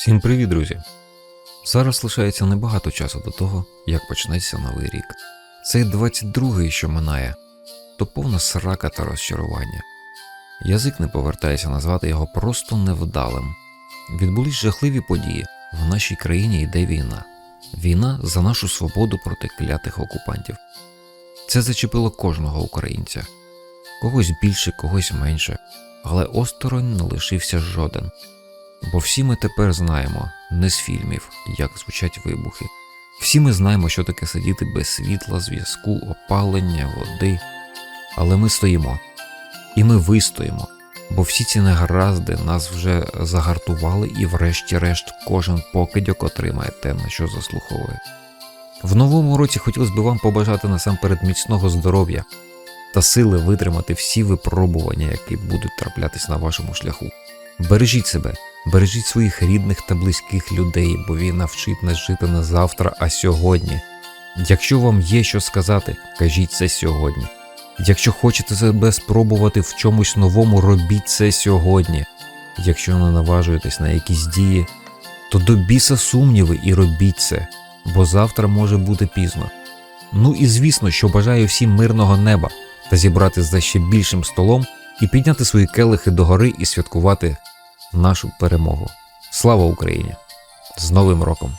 Всім привіт, друзі! Зараз лишається небагато часу до того, як почнеться новий рік. Цей 22-й, що минає, то повна срака та розчарування. Язик не повертається назвати його просто невдалим. Відбулись жахливі події. В нашій країні йде війна. Війна за нашу свободу проти клятих окупантів. Це зачепило кожного українця. Когось більше, когось менше, але осторонь не лишився жоден. Бо всі ми тепер знаємо не з фільмів, як звучать вибухи. Всі ми знаємо, що таке сидіти без світла, зв'язку, опалення, води. Але ми стоїмо. І ми вистоїмо, бо всі ці негаразди нас вже загартували, і врешті-решт кожен покидьок отримає те, на що заслуховує. В новому році хотілося б вам побажати насамперед міцного здоров'я та сили витримати всі випробування, які будуть траплятись на вашому шляху. Бережіть себе, бережіть своїх рідних та близьких людей, бо війна вчить нас жити не завтра, а сьогодні. Якщо вам є що сказати, кажіть це сьогодні. Якщо хочете себе спробувати в чомусь новому, робіть це сьогодні. Якщо не наважуєтесь на якісь дії, то до біса сумніви і робіть це, бо завтра може бути пізно. Ну і звісно, що бажаю всім мирного неба та зібрати за ще більшим столом і підняти свої келихи догори і святкувати нашу перемогу. Слава Україні! З Новим роком!